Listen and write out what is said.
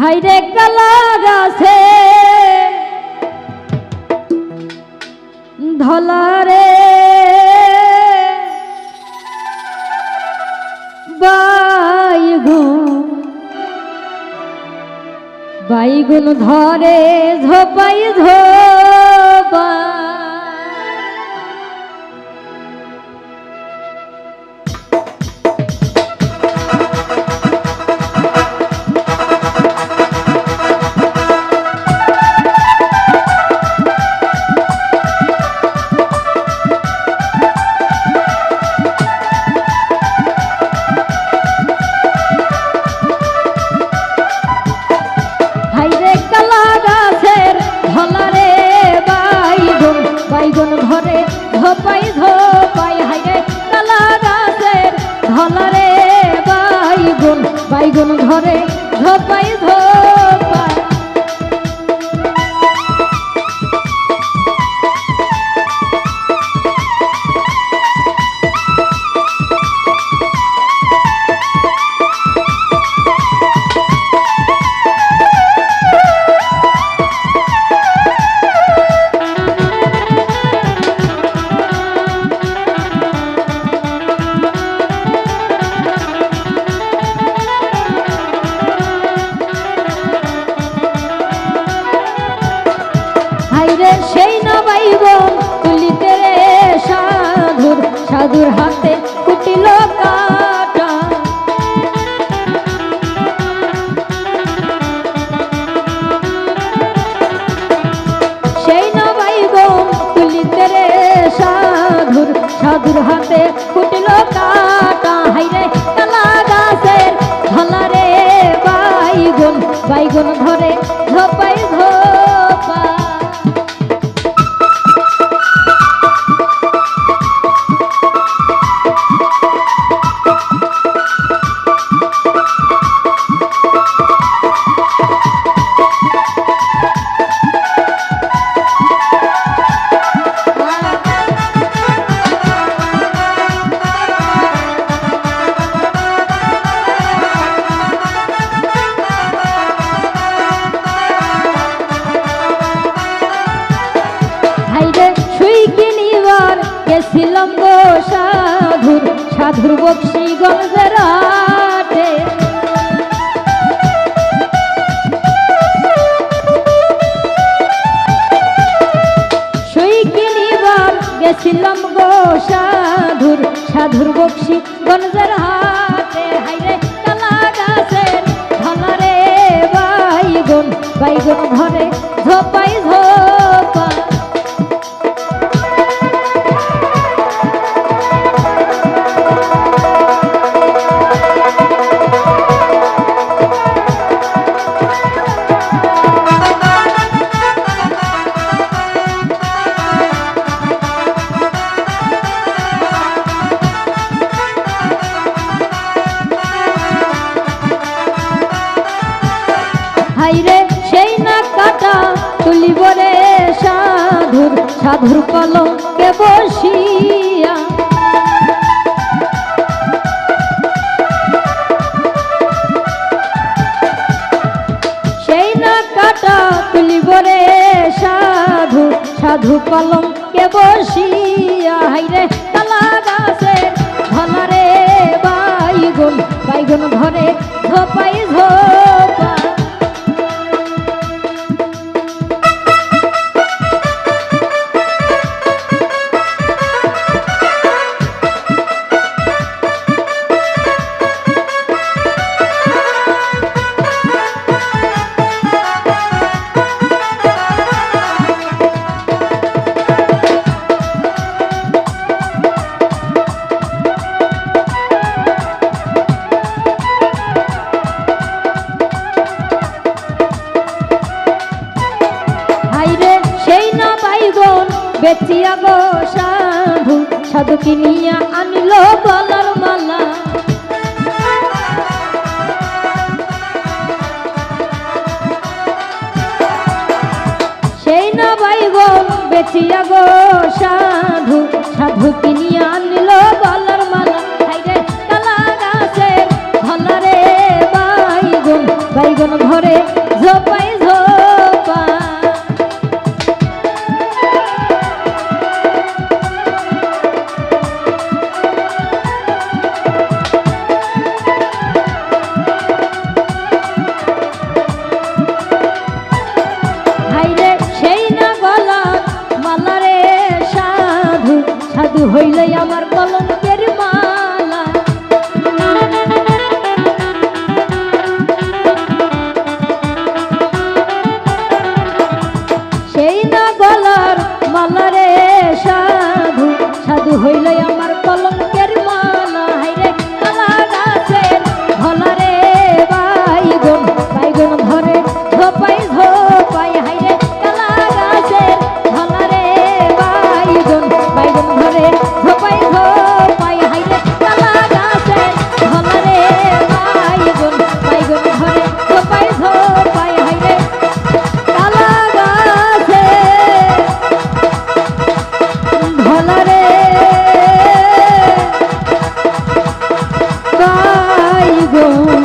হাইরে কালা গাছে। ধলারে। বাইগুন ধরে ঝোপাই ঝোপা। ধপাই বাইগুন ধরে ঝোপাই ঝোপা গেছিলাম গো সাধুর সাধুর বক্সি গঞ্জের হাতে। হাইরে কালা গাছের ধলারে বাইগুন বাইগুন ঘরে ঝোপাই তুলিব রে সাধুর সাধুর কলঙ্কে বসিয়া। সেই না কাটা তুলি বলে সাধু সাধু কলঙ্কে বসিয়া। বেচিয়া গো সাধু কিনিয়া আনিল মালা। সেই না বাইগন বেচিয়া গো সাধু সাধু কিনিয়া আনিল গলার মালা। হাইরে কালা বাইগুন বাইগুন ঘরে ঝোপাই হইল আমার গো।